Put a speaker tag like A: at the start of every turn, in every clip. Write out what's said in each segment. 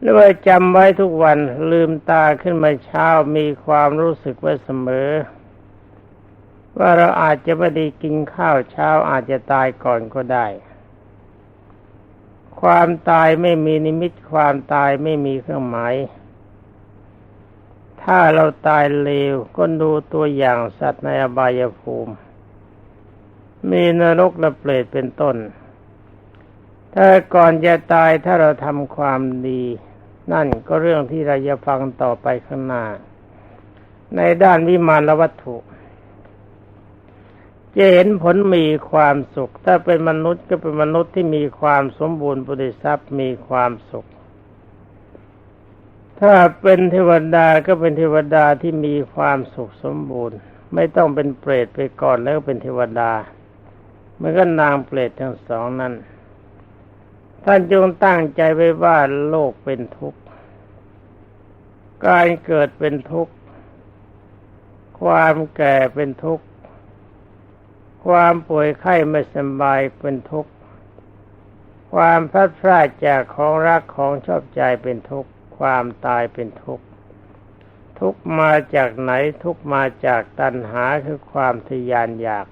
A: หรือว่าจำไว้ทุกวันลืมตาขึ้นมาเช้ามีความรู้สึกไว้เสมอ ว่าเราอาจจะไม่ได้กินข้าวเช้าอาจจะตายก่อนก็ได้ ความตายไม่มีนิมิตความตายไม่มีเครื่องหมาย ถ้าเราตายเลวก็ดูตัวอย่างสัตว์ในอบายภูมิ มีนรกและเปรตเป็นต้นถ้าก่อนจะตายถ้าเราทำความดี นั่นก็เรื่องที่เราจะฟังต่อไปข้างหน้า ในด้านวิมานวัตถุ จะเห็นผลมีความสุข ถ้าเป็นมนุษย์ก็เป็นมนุษย์ที่มีความสมบูรณ์บริทรัพย์มีความสุข ถ้าเป็นเทวดาก็เป็นเทวดาที่มีความสุขสมบูรณ์ ไม่ต้องเป็นเปรตไปก่อนแล้วเป็นเทวดามันก็นางเปรตทั้งสองนั้นท่านจงตั้งใจไว้ว่าโลกเป็นทุกข์ การเกิดเป็นทุกข์ ความแก่เป็นทุกข์ ความป่วยไข้ไม่สบายเป็นทุกข์ ความพลัดพรากจากของรักของชอบใจเป็นทุกข์ ความตายเป็นทุกข์ ทุกมาจากไหนทุกมาจากตัณหาคือความทยานอยาก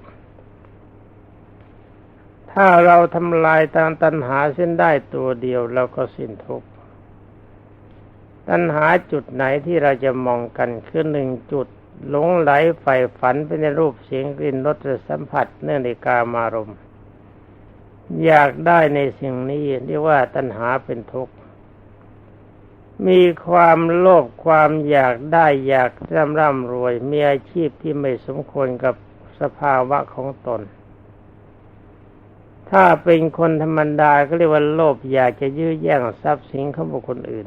A: ถ้าเราทำลายตามตัณหาเส้นได้ตัวเดียวเราก็สิ้นทุกข์ ตัณหาจุดไหนที่เราจะมองกันคือหนึ่งจุดหลงไหลใฝ่ฝันไปในรูปเสียงกลิ่นรสสัมผัสเนื่องในกามารมณ์อยากได้ในสิ่งนี้เรียกว่าตัณหาเป็นทุกข์มีความโลภความอยากได้อยากร่ำร่ำรวย มีอาชีพที่ไม่สมควรกับสภาวะของตน ถ้าเป็นคนธรรมดาก็เรียกว่าโลภอยากจะยื้อแย่งทรัพย์สินของบุคคลอื่น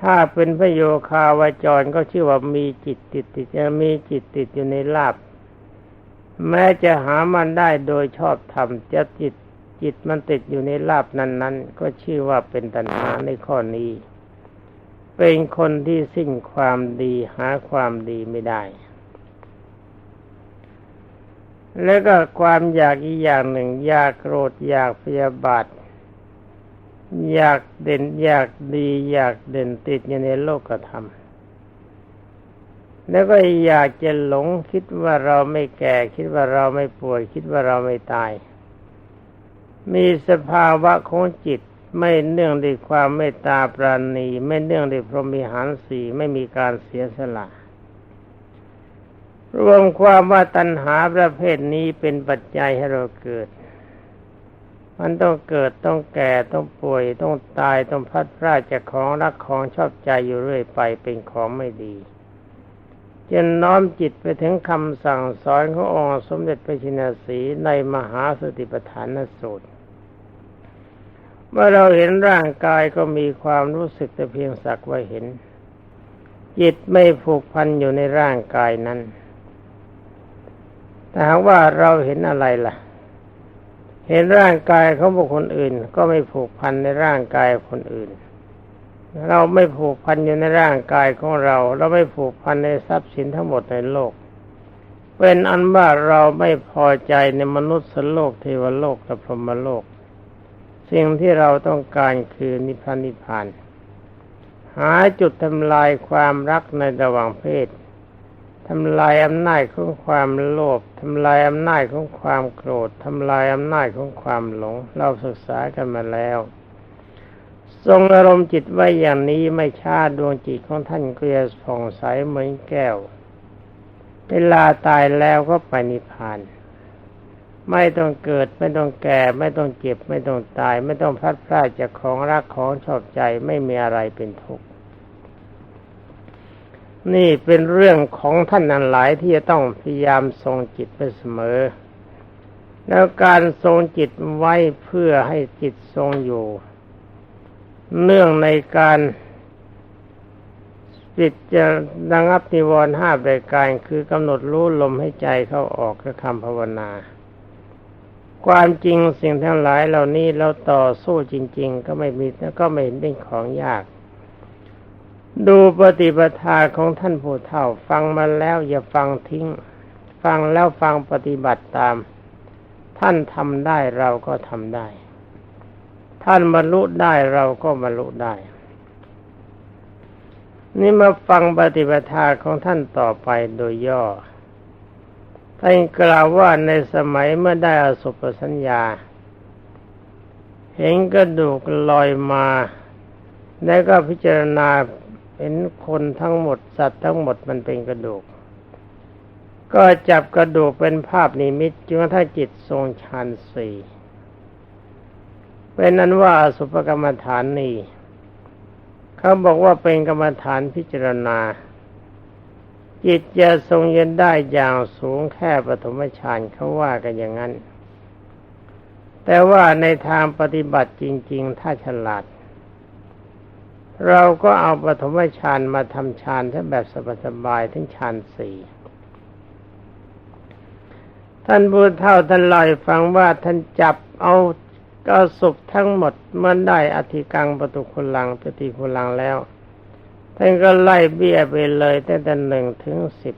A: ถ้าเป็นพระโยคาวาจรก็ชื่อว่ามีจิตติดติดมีจิตติดอยู่ในลาบแม้จะหามันได้โดยชอบธรรมจะจิตจิตมันติดอยู่ในลาบนั้น ๆ ก็ชื่อว่าเป็นตัณหาในข้อนี้ เป็นคนที่สิ้นความดีหาความดีไม่ได้ แล้วก็ความอยากอีกอย่างหนึ่งอยากโกรธอยากพยาบาท อยากเด่นอยากดีอยากเด่นติดอยู่ในโลกธรรมแล้วก็อยากจะหลงคิดว่าเราไม่แก่ คิดว่าเราไม่ป่วย คิดว่าเราไม่ตาย มีสภาวะของจิตไม่เนื่องด้วยความเมตตาปราณี ไม่เนื่องด้วยพรหมิหารสีไม่มีการเสียสละ รวมความว่าตัณหาประเภทนี้เป็นปัจจัยให้เราเกิด มันต้องเกิดต้องแก่ต้องป่วยต้องตายต้องพัดพรากจากของรักของชอบใจอยู่เรื่อยไปเป็นของไม่ดีจนน้อมจิตไปถึงคำสั่งสอนขององค์สมเด็จพระชินสีในมหาสติปัฏฐานสูตร เมื่อเราเห็นร่างกายก็มีความรู้สึกแต่เพียงสักว่าเห็น จิตไม่ผูกพันอยู่ในร่างกายนั้น แต่หากว่าเราเห็นอะไรล่ะ เห็นร่างกายของบุคคลอื่น ก็ไม่ผูกพันในร่างกายคนอื่น เราไม่ผูกพันอยู่ในร่างกายของเรา เราไม่ผูกพันในทรัพย์สินทั้งหมดในโลก เป็นอันว่าเราไม่พอใจในมนุษย์สโลกเทวโลกและพรหมโลก สิ่งที่เราต้องการคือนิพพานนิพพานหาจุดทำลายความรักในระหว่างเพศ ทำลายอำนาจของความโลภทำลายอำนาจของความโกรธทำลายอำนาจของความหลง เราศึกษากันมาแล้ว ทรงอารมณ์จิตไว้อย่างนี้ไม่ชาดวงจิตของท่านเก็จะผ่องใสเหมือนแก้ว เวลาตายแล้วก็ไปนิพพาน ไม่ต้องเกิดไม่ต้องแก่ ไม่ต้องเจ็บ ไม่ต้องตาย ไม่ต้องพลัดพรากจากของรักของชอบใจไม่มีอะไรเป็นทุกข์ นี่เป็นเรื่องของท่านนันหลายที่จะต้องพยายามทรงจิตไปเสมอ แล้วการทรงจิตไว้เพื่อให้จิตทรงอยู่ เนื่องในการจิตจะระงับนิวรณ์ห้าประการคือกำหนดรู้ลมให้ใจเข้าออกกับคำภาวนา ความจริงสิ่งทั้งหลายเหล่านี้เราต่อสู้จริง ๆ ก็ไม่มีก็ไม่เห็นเป็นของยาก ดูปฏิปทาของท่านผู้เฒ่า ฟังมาแล้วอย่าฟังทิ้ง ฟังแล้วฟังปฏิบัติตาม ท่านทำได้เราก็ทำได้ ท่านบรรลุได้เราก็บรรลุได้ นี่มาฟังปฏิปทาของท่านต่อไปโดยย่อท่านกล่าวว่าในสมัยเมื่อได้อสุปสัญญา เห็นกระดูกลอยมา แล้วก็พิจารณา เห็นคนทั้งหมดสัตว์ทั้งหมดมันเป็นกระดูก ก็จับกระดูกเป็นภาพนิมิตจนกระทั่งจิตทรงฌานสี่เป็นนั้นว่าสุภกรรมฐานนี้เขาบอกว่าเป็นกรรมฐานพิจารณา จิตจะทรงเย็นได้อย่างสูงแค่ปฐมฌานเขาว่ากันอย่างนั้น แต่ว่าในทางปฏิบัติจริง ๆ ถ้าฉลาด เราก็เอาปฐมฌานมาทำฌานถ้าแบบสบายๆถึงฌานสี่ท่านบูเท่าท่านลอยฟังว่าท่านจับเอาก็สุขทั้งหมดเมื่อได้อธิกังประตุคุลังปฏิคุลังแล้ว ท่านก็ไล่เบี้ยไปเลยตั้งแต่หนึ่งถึงสิบ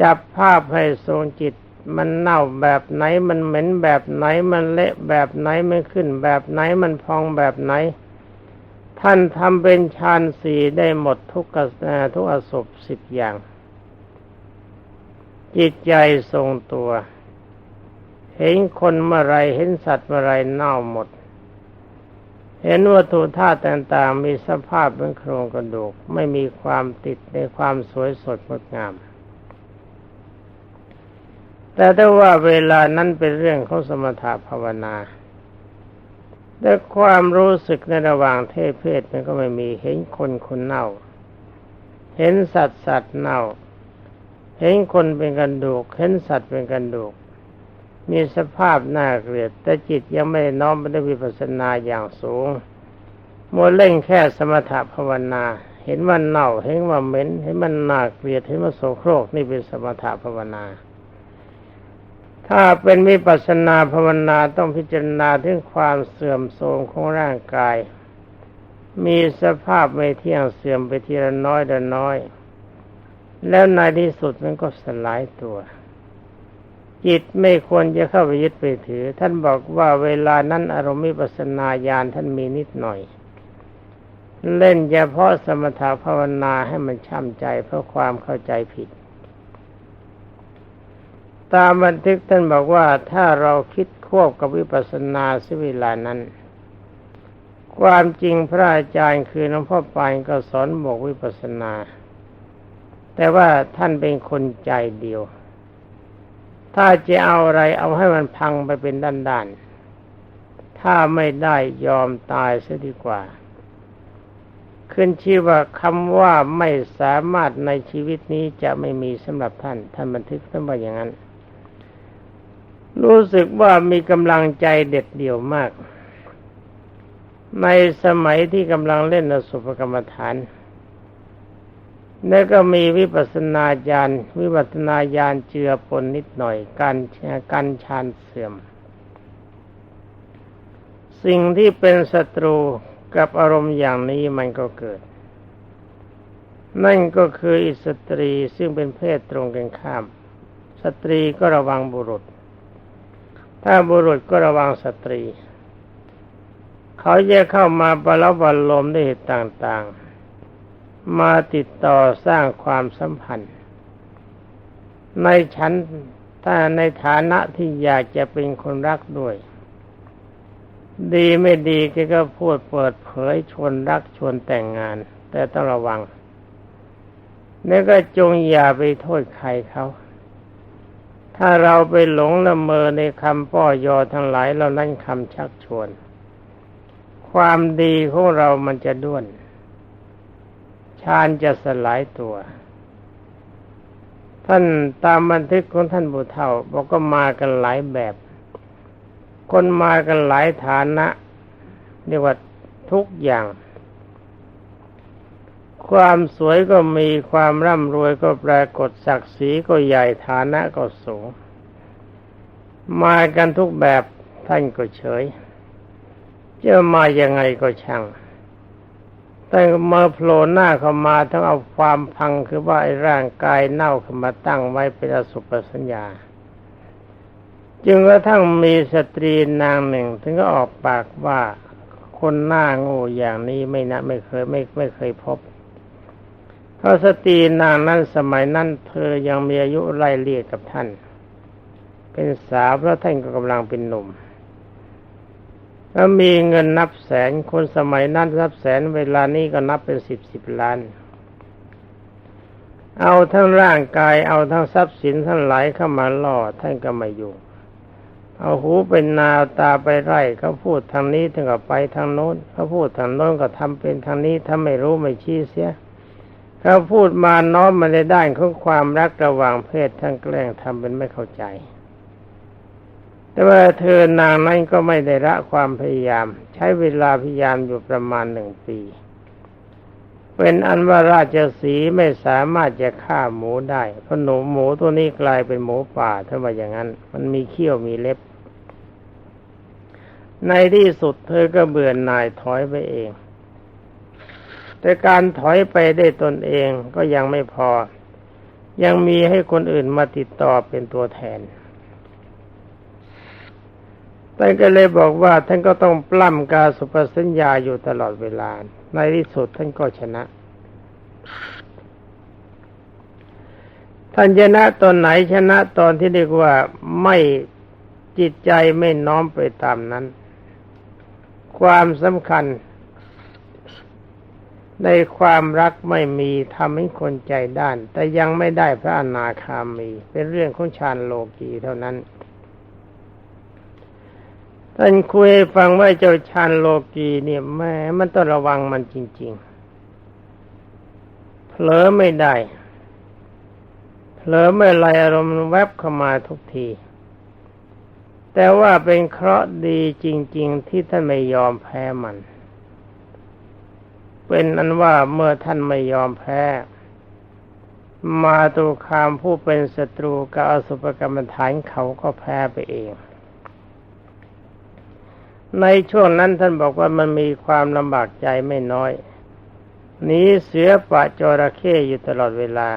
A: จับภาพให้ทรงจิตมันเน่าแบบไหนมันเหม็นแบบไหนมันเละแบบไหนไม่ขึ้นแบบไหนมันพองแบบไหน ท่านทำเป็นฌานสี่ได้หมดทุกกทุกอสบสิบอย่าง จิตใจทรงตัว เห็นคนเมื่อไรเห็นสัตว์เมื่อไรเน่าหมด เห็นวัตถุธาตุต่างๆ มีสภาพเป็นโครงกระดูก ไม่มีความติดในความสวยสดงดงาม แต่ถ้าว่าเวลานั้นเป็นเรื่องของสมถะภาวนา แต่ความรู้สึกในระหว่างเทศเพศมันก็ไม่มีเห็นคนคนเน่า เห็นสัตว์สัตว์เน่า เห็นคนเป็นกระดูก เห็นสัตว์เป็นกระดูก มีสภาพน่าเกลียด แต่จิตยังไม่น้อมไปด้วยวิปัสสนาอย่างสูงมัวเล่งแค่สมถะภาวนา เห็นมันเน่า เห็นว่าเหม็น เห็นมันน่าเกลียด เห็นมันโสโครกนี่เป็นสมถะภาวนา ถ้าเป็นวิปัสสนาภาวนาต้องพิจารณาถึงความเสื่อมโทรมของร่างกาย มีสภาพไม่เที่ยงเสื่อมไปทีละน้อยละน้อย แล้วในที่สุดมันก็สลายตัว จิตไม่ควรจะเข้าไปยึดไปถือ ท่านบอกว่าเวลานั้นอารมณ์มิปัสนาญาณท่านมีนิดหน่อย เล่นเฉพาะสมถะภาวนาให้มันช่ำใจเพราะความเข้าใจผิด ตามบันทึกท่านบอกว่าถ้าเราคิดควบกับวิปัสสนาสิเวลานั้น ความจริงพระอาจารย์คือหลวงพ่อปานก็สอนบอกวิปัสสนา แต่ว่าท่านเป็นคนใจเดียว ถ้าจะเอาอะไรเอาให้มันพังไปเป็นด้านๆ ถ้าไม่ได้ยอมตายเสียดีกว่า ขึ้นชื่อว่าคำว่าไม่สามารถในชีวิตนี้จะไม่มีสำหรับท่าน ท่านบันทึกท่านว่าอย่างนั้น รู้สึกว่ามีกำลังใจเด็ดเดี่ยวมาก ในสมัยที่กำลังเล่นอสุภกรรมฐาน แล้วก็มีวิปัสนาญาณวิปัสนาญาณเจือปนนิดหน่อยการการชานเสื่อม สิ่งที่เป็นศัตรูกับอารมณ์อย่างนี้มันก็เกิด นั่นก็คืออิสตรีซึ่งเป็นเพศตรงกันข้าม สตรีก็ระวังบุรุษ ถ้าบุรุษก็ระวังสตรี เขาจะเข้ามาบรลบรลมด้วยเหตุต่างๆ มาติดต่อสร้างความสัมพันธ์ ในชั้นถ้าในฐานะที่อยากจะเป็นคนรักด้วย ดีไม่ดีแกก็พูดเปิดเผยชวนรักชวนแต่งงาน แต่ต้องระวังนี่ก็จงอย่าไปโทษใครเขา ถ้าเราไปหลงละเมอในคำป้อยอทั้งหลายเหล่านั้นคำชักชวน ความดีของเรามันจะด้วนฌานจะสลายตัว ท่านตามบันทึกของท่านบุเท่าบอกก็มากันหลายแบบ คนมากันหลายฐานะเรียกว่าทุกอย่าง ความสวยก็มีความร่ำรวยก็ปรากฏศักดิ์ศรีก็ใหญ่ฐานะก็สูง มากันทุกแบบท่านก็เฉยจะมายังไงก็ช่าง แต่เมาโผล่หน้าเข้ามาทั้งเอาความพังคือว่าไอ้ร่างกายเน่าขึ้นมาตั้งไว้เป็นอสุปสัญญา จึงกระทั่งมีสตรีนางหนึ่ง ถึงก็ออกปากว่าคนหน้าโง่อย่างนี้ไม่นะไม่เคยไม่ไม่เคยพบ พราะสตรีนางนั้นสมัยนั้นเธอยังมีอายุไล่เลี่ยกับท่าน เป็นสาวเพราะท่านก็กำลังเป็นหนุ่มแล้วมีเงินนับแสนคนสมัยนั้นนับแสนเวลานี้ก็นับเป็นสิบสิบล้าน เอาทั้งร่างกายเอาทั้งทรัพย์สินทั้งหลายเข้ามาล่อท่านก็ไม่ยุ่เอาหูเป็นนาตาไปไร่เขาพูดทางนี้ถึงกับไปทางโน้นเขาพูดทางโน้นก็ทำเป็นทางนี้ถ้าไม่รู้ไม่ชี้เสีย เขาพูดมาน้อมมาในด้านของความรักระหว่างเพศทั้งแกล้งทำเป็นไม่เข้าใจ แต่ว่าเธอนางนั้นก็ไม่ได้ละความพยายาม ใช้เวลาพยายามอยู่ประมาณหนึ่งปี เป็นอันว่าราชสีไม่สามารถจะฆ่าหมูได้ เพราะหนูหมูตัวนี้กลายเป็นหมูป่าถ้าว่าอย่างนั้น มันมีเขี้ยวมีเล็บ ในที่สุดเธอก็เบื่อหน่ายถอยไปเอง แต่การถอยไปได้ตนเองก็ยังไม่พอ ยังมีให้คนอื่นมาติดต่อเป็นตัวแทนท่านก็เลยบอกว่าท่านก็ต้องปล้ำกาสุปสัญญาอยู่ตลอดเวลา ในที่สุดท่านก็ชนะ ท่านชนะตอนไหนชนะตอนที่เรียกว่าไม่จิตใจไม่น้อมไปตามนั้น ความสำคัญ ในความรักไม่มีทำให้คนใจด้าน แต่ยังไม่ได้พระอนาคามี เป็นเรื่องของฌานโลกีเท่านั้นท่านคุยฟังว่าเจ้าชานโลกีเนี่ยแม่มันต้องระวังมันจริง ๆ เผลอไม่ได้ เผลอไม่ไรอารมณ์แวบเข้ามาทุกที แต่ว่าเป็นเคราะห์ดีจริง ๆ ที่ท่านไม่ยอมแพ้มัน เป็นอันว่าเมื่อท่านไม่ยอมแพ้ มาตุคามผู้เป็นศัตรูกับอสุภกรรมฐานเขาก็แพ้ไปเอง ในช่วงนั้นท่านบอกว่ามันมีความลำบากใจไม่น้อยหนีเสือปะจระเข้อยู่ตลอดเวลา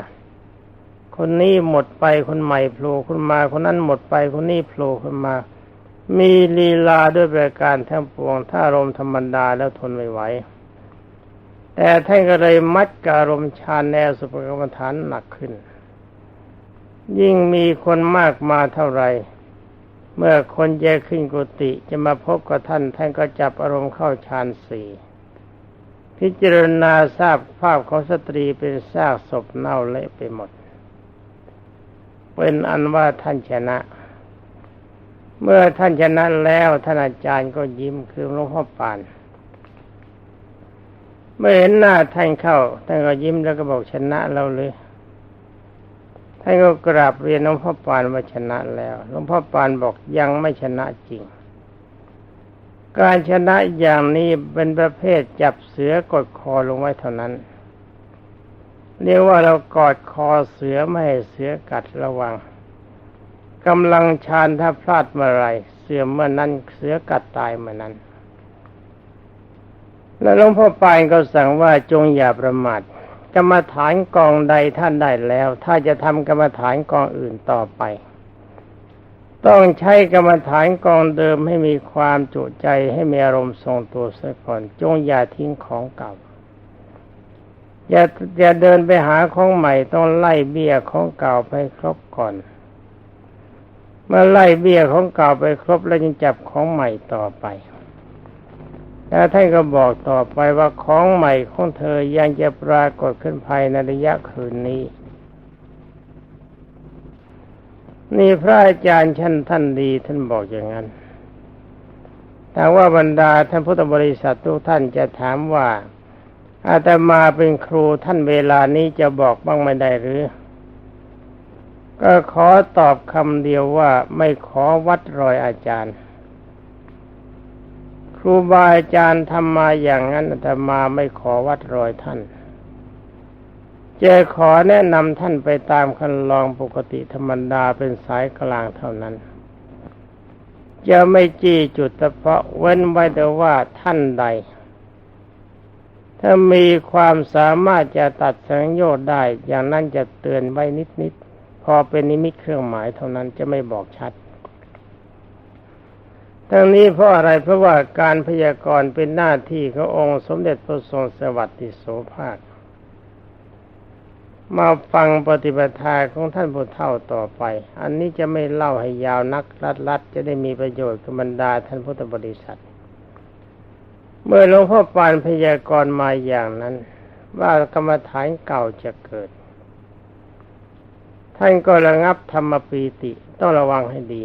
A: คนนี้หมดไปคนใหม่โผล่ขึ้นมา คนนั้นหมดไปคนนี้โผล่ขึ้นมา มีลีลาด้วยประการทั้งปวงถ้ารมธรรมดาแล้วทนไม่ไหว แต่ท่านก็เลยมัดการมชาแนวสุภกรรมฐานหนักขึ้น ยิ่งมีคนมากมาเท่าไหร่เมื่อคนแยกขึ้นกุฏิจะมาพบกับท่าน ท่านก็จับอารมณ์เข้าฌานสี่พิจารณาทราบภาพของสตรีเป็นซากศพเน่าเละไปหมด เป็นอันว่าท่านชนะ เมื่อท่านชนะแล้วท่านอาจารย์ก็ยิ้มคือหลวงพ่อปาน เมื่อเห็นหน้าท่านเข้าท่านก็ยิ้มแล้วก็บอกชนะเราเลยท่านก็กราบเรียนหลวงพ่อปานว่าชนะแล้วหลวงพ่อปานบอกยังไม่ชนะจริง การชนะอย่างนี้เป็นประเภทจับเสือกดคอลงไว้เท่านั้น เรียกว่าเรากอดคอเสือไม่ให้เสือกัดระวังกำลังชานถ้าพลาดเมื่อไรเสือเมื่อนั้นเสือกัดตายเมื่อนั้น แล้วหลวงพ่อปานก็สั่งว่าจงอย่าประมาทกรรมฐานกองใดท่านได้แล้ว ถ้าจะทำกรรมฐานกองอื่นต่อไป ต้องใช้กรรมฐานกองเดิมให้มีความจุใจให้มีอารมณ์ทรงตัวเสียก่อน จงอย่าทิ้งของเก่าอย่าอย่าเดินไปหาของใหม่ต้องไล่เบี้ยของเก่าไปครบก่อน เมื่อไล่เบี้ยของเก่าไปครบแล้วจึงจับของใหม่ต่อไป แล้วท่านก็บอกต่อไปว่าของใหม่ของเธอยังจะปรากฏขึ้นภายในระยะคืนนี้ นี่พระอาจารย์ชั้นท่านดีท่านบอกอย่างนั้น แต่ว่าบรรดาท่านพุทธบริษัททุกท่านจะถามว่า อาตมาเป็นครูท่านเวลานี้จะบอกบ้างไม่ได้หรือ ก็ขอตอบคำเดียวว่าไม่ขอวัดรอยอาจารย์ ครูบาอาจารย์ทำมาอย่างนั้นแต่มาไม่ขอวัดรอยท่านจะขอแนะนำท่านไปตามคันลองปกติธรรมดาเป็นสายกลางเท่านั้น จะไม่จี้จุดเฉพาะเว้นไว้แต่ว่าท่านใด ถ้ามีความสามารถจะตัดสังโยชน์ได้ อย่างนั้นจะเตือนไว้นิดๆพอเป็นนิมิตเครื่องหมายเท่านั้นจะไม่บอกชัด ทั้งนี้เพราะอะไรเพราะว่าการพยากรณ์เป็นหน้าที่ขององค์สมเด็จพระทรงสวัสดิโสภาค มาฟังปฏิปทาของท่านผู้เฒ่าต่อไป อันนี้จะไม่เล่าให้ยาวนักรัดรัดจะได้มีประโยชน์กับบรรดาท่านพุทธบริษัท เมื่อหลวงพ่อปานพยากรณ์มาอย่างนั้น ว่ากรรมฐานเก่าจะเกิด ท่านก็ระงับธรรมปีติต้องระวังให้ดี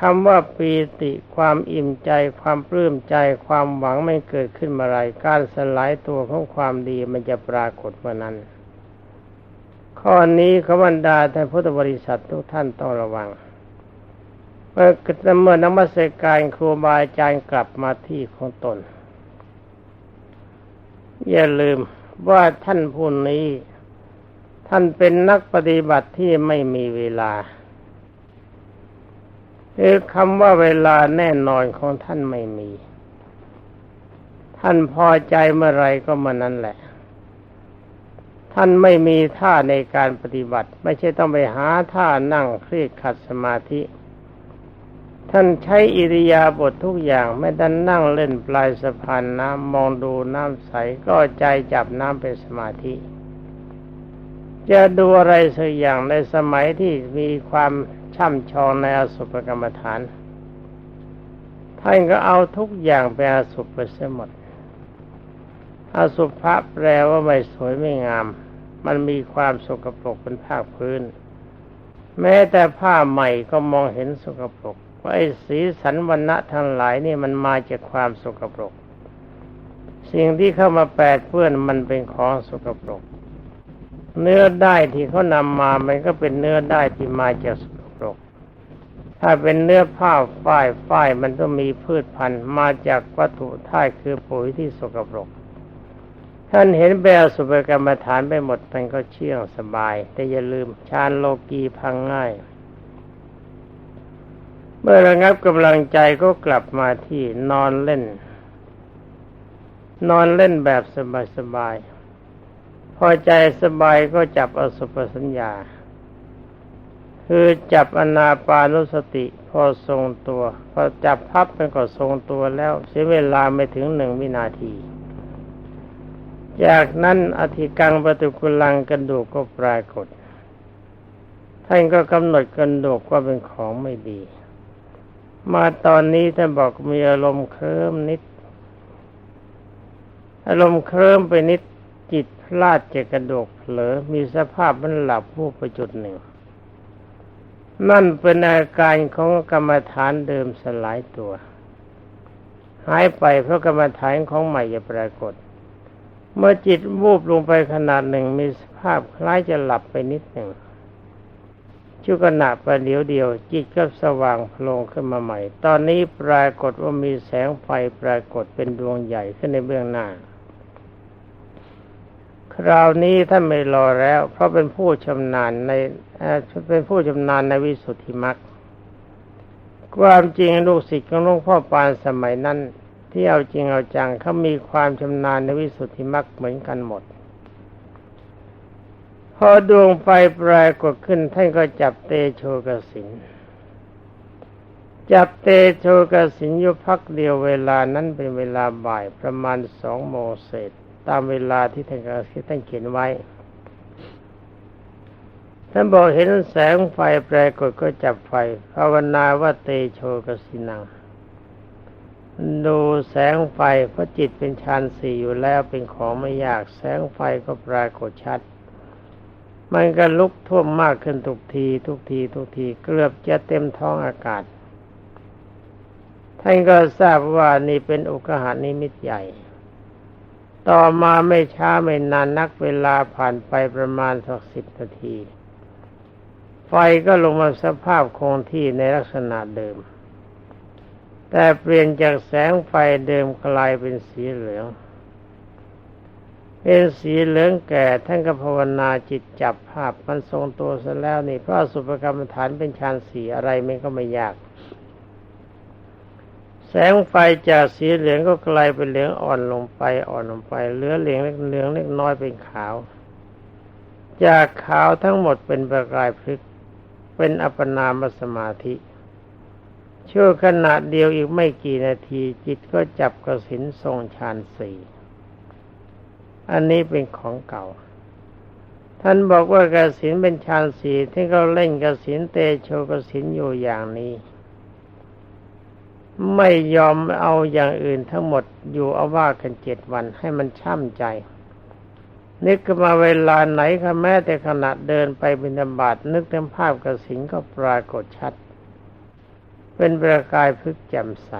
A: คำว่าปีติความอิ่มใจ ความปลื้มใจ ความหวังไม่เกิดขึ้นเมื่อไรการสลายตัวของความดีมันจะปรากฏเมื่อนั้น ข้อนี้ขบันดาท่านพุทธบริษัททุกท่านต้องระวัง เมื่อเมื่อนมัสการครูบาอาจารย์กลับมาที่ของตน อย่าลืมว่าท่านผู้นี้ ท่านเป็นนักปฏิบัติที่ไม่มีเวลา คือคำว่าเวลาแน่นอนของท่านไม่มี ท่านพอใจเมื่อไรก็มื่อนั้นแหละ ท่านไม่มีท่าในการปฏิบัติ ไม่ใช่ต้องไปหาท่านั่งเครียดขัดสมาธิ ท่านใช้อิริยาบถททุกอย่างไม่ดันนั่งเล่นปลายสะพานน้ำมองดูน้ำใสก็ใจจับน้ำเป็นสมาธิ จะดูอะไรสักอย่างในสมัยที่มีความช่ำชองในอสุภกรรมฐาน ท่านก็เอาทุกอย่างไปอสุภไปเสียหมด อสุภะแปลว่าไม่สวยไม่งาม มันมีความสกปรกเป็นภาคพื้น แม้แต่ผ้าใหม่ก็มองเห็นสกปรกว่าไอ้สีสันวันณะทั้งหลายนี่มันมาจากความสกปรก สิ่งที่เข้ามาแปดเปื้อนมันเป็นของสกปรก เนื้อได้ที่เขานำมา มันก็เป็นเนื้อได้ที่มาจากสกปรก ถ้าเป็นเนื้อผ้าฝ้ายฝ้ายมันต้องมีพืชพันธุ์มาจากวัตถุท่ายคือปุ๋ยที่สกปรก ท่านเห็นแบลสุภกรรมฐานไปหมดมันก็เชื่องสบาย แต่อย่าลืมชานโลกีพังง่าย เมื่อระงับกำลังใจก็กลับมาที่นอนเล่น นอนเล่นแบบสบายๆ พอใจสบายก็จับอสุภสัญญา คือจับอนาปานุสติ พอทรงตัว พอจับพับมันก็ทรงตัวแล้วใช้เวลาไม่ถึงหนึ่งวินาที จากนั้นอธิกังปฏิกุลังกันดูกก็ปรากฏ ท่านก็กำหนดกันดูกว่าเป็นของไม่ดี มาตอนนี้ท่านบอกมีอารมณ์เคลิ้มนิด อารมณ์เคลิ้มไปนิด จิตพลาดจากกระดกเผลอมีสภาพมันหลับผู้ประจุดหนึ่ง นั่นเป็นอาการของกรรมฐานเดิมสลายตัว หายไปเพราะกรรมฐานของใหม่จะปรากฏ เมื่อจิตวูบลงไปขนาดหนึ่งมีสภาพคล้ายจะหลับไปนิดหนึ่งชั่วขณะประเดี๋ยวเดียว จิตก็สว่างโผล่ขึ้นมาใหม่ ตอนนี้ปรากฏว่ามีแสงไฟปรากฏเป็นดวงใหญ่ขึ้นในเบื้องหน้า คราวนี้ท่านไม่รอแล้ว เพราะเป็นผู้ชำนาญในเป็นผู้ชำนาญในวิสุทธิมรรคความจริงลูกศิษย์ของหลวงพ่อปานสมัยนั้น ที่เอาจริงเอาจังเขามีความชำนาญในวิสุทธิมรรคเหมือนกันหมด พอดวงไฟปรายกฏขึ้นท่านก็จับเตโชกสินจับเตโชกสินอยู่พักเดียวเวลานั้นเป็นเวลาบ่ายประมาณสองโมงเศษ ตามเวลาที่ท่านที่ท่านเขียนไว้ ท่านบอกเห็นแสงไฟปรากฏก็จับไฟ ภาวนาว่าเตโชกสินัง ดูแสงไฟเพราะจิตเป็นฌานสี่อยู่แล้วเป็นของไม่ยาก แสงไฟก็ปรากฏชัด มันก็ลุกท่วมมากขึ้นทุกที ทุกที ทุกทีเกือบจะเต็มท้องอากาศท่านก็ทราบว่านี่เป็นอุกหานิมิตใหญ่ ต่อมาไม่ช้าไม่นานนักเวลาผ่านไปประมาณสักสิบนาที ไฟก็ลงมาสภาพคงที่ในลักษณะเดิม แต่เปลี่ยนจากแสงไฟเดิมกลายเป็นสีเหลือง เป็นสีเหลืองแก่ท่านก็ภาวนาจิตจับภาพมันทรงตัวซะแล้วนี่พระสุภกรรมฐานเป็นฌานสีอะไรมันก็ไม่ยาก แสงไฟจากสีเหลืองก็กลายเป็นเหลืองอ่อนลงไปอ่อนลงไปเหลือเหลืองเล็กเหลืองเล็กน้อยเป็นขาว จากขาวทั้งหมดเป็นประกายพลึกเป็นอัปปนามสมาธิชั่วขณะเดียวอีกไม่กี่นาทีจิตก็จับกระสินทรงฌานสี่อันนี้เป็นของเก่า ท่านบอกว่ากระสินเป็นฌานสี่ที่เขาเล่นกระสินเตโชกระสินอยู่อย่างนี้ ไม่ยอมเอาอย่างอื่นทั้งหมดอยู่เอาว่ากันเจ็ดวันให้มันช่ำใจ นึกมาเวลาไหนก็แม้แต่ขณะเดินไปบิณฑบาตนึกถึงภาพกระสินก็ปรากฏชัด เป็นประกายพึกแจ่มใส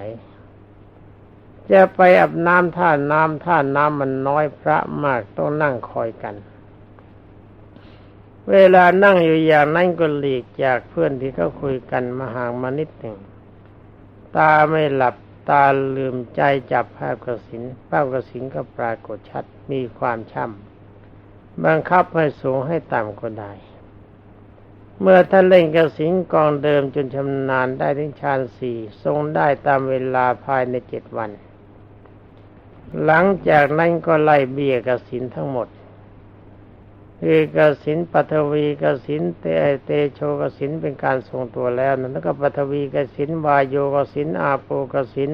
A: จะไปอาบน้ำท่าน้ำท่าน้ำมันน้อยพระมากต้องนั่งคอยกันเวลานั่งอยู่อย่างนั้นก็หลีกจากเพื่อนที่เขาคุยกันมาห่างมานิดหนึ่ง ตาไม่หลับตาลืมใจจับภาพกระสินภาพกระสินก็ปรากฏชัดมีความช่ำบังคับให้สูงให้ต่ำก็ได้ เมื่อท่านเล่นกระสินกองเดิมจนชำนาญได้ถึงฌานสี่ทรงได้ตามเวลาภายในเจ็ดวัน หลังจากนั้นก็ไล่เบี้ยกระสินทั้งหมด คือกสินปัทวีกสินเตเตโชกสินเป็นการทรงตัวแล้วนะแล้วก็ปัทวีกสินวายโยกสินอาโปกสิน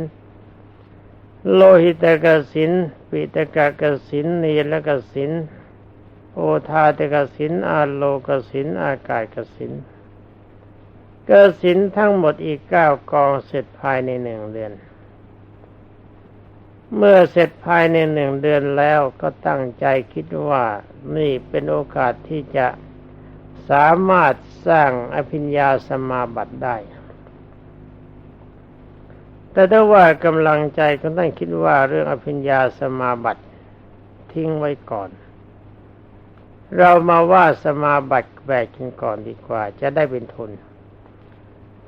A: โลหิตกสินปิตกกสินนีลกสินโอทาตกสินอาโลกสินอากาศกสินกสินทั้งหมดอีกเก้ากองเสร็จภายในหนึ่งเดือน เมื่อเสร็จภายในหนึ่งเดือนแล้วก็ตั้งใจคิดว่านี่เป็นโอกาสที่จะสามารถสร้างอภิญญาสมาบัติได้ แต่ถ้าว่ากำลังใจก็ต้องคิดว่าเรื่องอภิญญาสมาบัติทิ้งไว้ก่อน เรามาว่าสมาบัติแบกกันก่อนดีกว่า จะได้เป็นทุน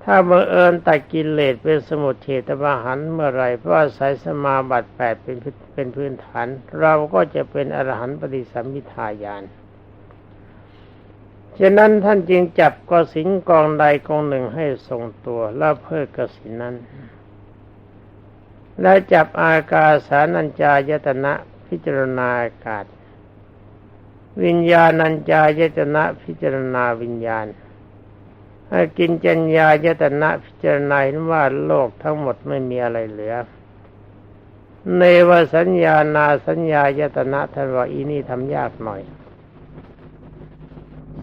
A: ถ้าบังเอิญตัดกิเลสเป็นสมุทเฉตประหันเมื่อไรเพราะอาศัยสมาบัติแปดเป็นพื้นเป็นพื้นฐาน เราก็จะเป็นอรหันต์ปฏิสัมพิทาญาณฉะนั้นท่านจึงจับกสินกองใดกองหนึ่งให้ทรงตัวแล้วเพิกกสินนั้น แล้วจับอากาสานัญจายตนะพิจารณาอากาศ วิญญาณัญจายตนะพิจารณาวิญญาณ กินจัญญายตนะพิจารณาเห็นว่าโลกทั้งหมดไม่มีอะไรเหลือ ในวสัญญานาสัญญายตนะท่านว่าอีนี่ทำยากหน่อย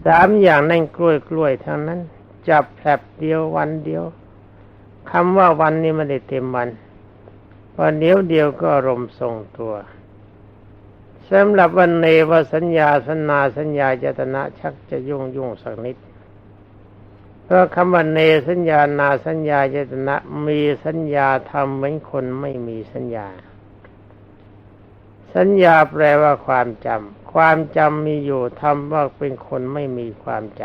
A: สามอย่างนั่นกล้วยกล้วยทั้งนั้น จับแผลบเดียววันเดียวคำว่าวันนี้ไม่ได้เต็มวันวันเดียวเดียวก็รมทรงตัวสำหรับวันเนวสัญญาสัญนาสัญญายตนะชักจะยุ่งยุ่งสักนิด พราะคำว่าเนสัญญานาสัญญายตนะมีสัญญาทำเหมือนคนไม่มีสัญญา สัญญาแปลว่าความจำความจำมีอยู่ทำว่าเป็นคนไม่มีความจ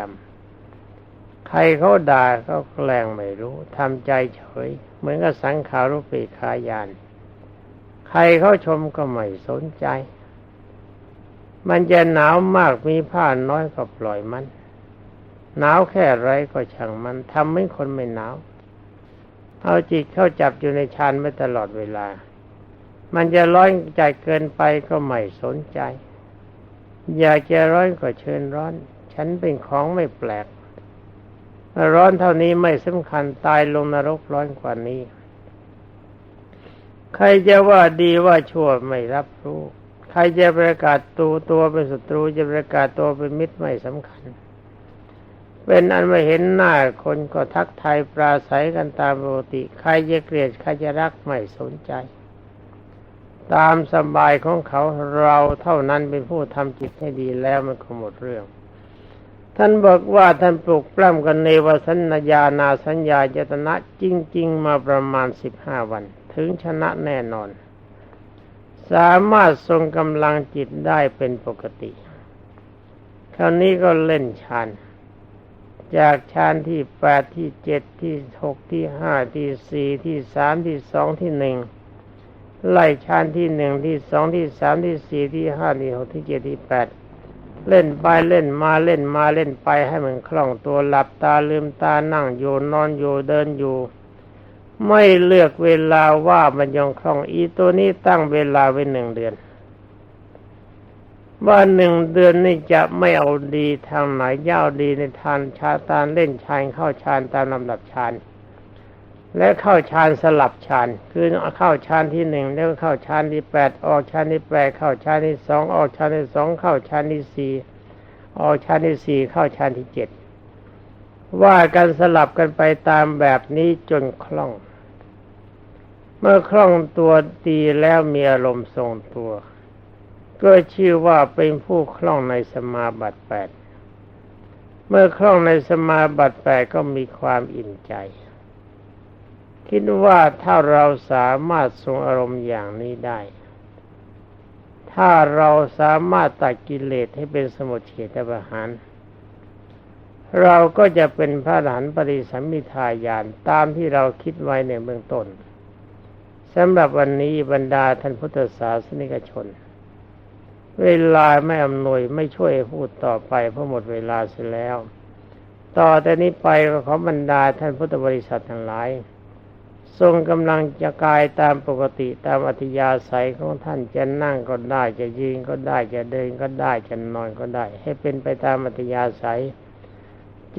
A: ำใครเขาด่าก็แกล้งไม่รู้ทำใจเฉย เหมือนกับสังขารุปเปขายาน ใครเขาชมก็ไม่สนใจ มันจะหนาวมากมีผ้าน้อยก็ปล่อยมัน หนาวแค่ไรก็ช่างมันทำให้คนไม่หนาว เอาจิตเข้าจับอยู่ในฌานไม่ตลอดเวลา มันจะร้อนใจเกินไปก็ไม่สนใจ อยากจะร้อนก็เชิญร้อน ฉันเป็นของไม่แปลก ร้อนเท่านี้ไม่สำคัญตายลงนรกร้อนกว่านี้ ใครจะว่าดีว่าชั่วไม่รับรู้ ใครจะประกาศตัวตัวเป็นศัตรูจะประกาศตัวเป็นมิตรไม่สำคัญ เป็นอันไม่เห็นหน้าคนก็ทักทายปราศัยกันตามปกติ ใครจะเกลียดใครจะรักไม่สนใจ ตามสบายของเขาเราเท่านั้นเป็นผู้ทำจิตให้ดีแล้วมันก็หมดเรื่อง ท่านบอกว่าท่านปลุกปล้ำกันในวสัญญานาสัญญาเจตนะจริง ๆ มาประมาณสิบห้าวัน ถึงชนะแน่นอน สามารถทรงกำลังจิตได้เป็นปกติคราวนี้ก็เล่นฌาน จากฌานที่แปดที่เจ็ดที่หกที่ห้าที่สี่ที่สามที่สองที่หนึ่งไล่ฌานที่หนึ่งที่สองที่สามที่สี่ที่ห้าที่หกที่เจ็ดที่แปดเล่นไปเล่นมาเล่นมาเล่นไปให้มันคล่องตัวหลับตาลืมตานั่งอยู่นอนอยู่เดินอยู่ ไม่เลือกเวลาว่ามันยังคล่องอีตัวนี้ตั้งเวลาไว้หนึ่งเดือน ว่าหนึ่งเดือนนี่จะไม่เอาดีทางไหนย่าวดีในทานชาตานเล่นชานเข้าชานตามลำดับชานและเข้าฌานสลับฌานคือเข้าฌานที่หนึ่งแล้วเข้าฌานที่แปดออกฌานที่แปดเข้าฌานที่สองออกฌานที่สองเข้าฌานที่สี่ออกฌานที่สี่เข้าฌานที่เจ็ดว่ากันสลับกันไปตามแบบนี้จนคล่อง เมื่อคล่องตัวตีแล้วมีอารมณ์ทรงตัว ก็ชื่อว่าเป็นผู้คล่องในสมาบัติแปดเมื่อคล่องในสมาบัติแปดก็มีความอิ่มใจ คิดว่าถ้าเราสามารถทรงอารมณ์อย่างนี้ได้ ถ้าเราสามารถตัดกิเลสให้เป็นสมุทเฉทประหารเราก็จะเป็นพระอรหันปริสัมมิทายานตามที่เราคิดไว้ในเบื้องต้นสำหรับวันนี้บรรดาท่านพุทธศาสนิกชน เวลาไม่อำนวยไม่ช่วยพูดต่อไปเพราะหมดเวลาเสียแล้ว ต่อแต่นี้ไปขอบรรดาท่านพุทธบริษัททั้งหลาย ทรงกำลังจะกายตามปกติตามอัธยาศัยของท่านจะนั่งก็ได้จะยืนก็ได้จะเดินก็ได้จะนอนก็ได้ ให้เป็นไปตามอัธยาศัย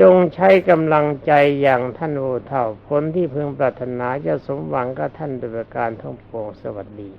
A: จงใช้กำลังใจอย่างท่านโอเท่าผลที่พึงปรารถนาจะสมหวังกับท่านโดยประการทั้งปวงสวัสดี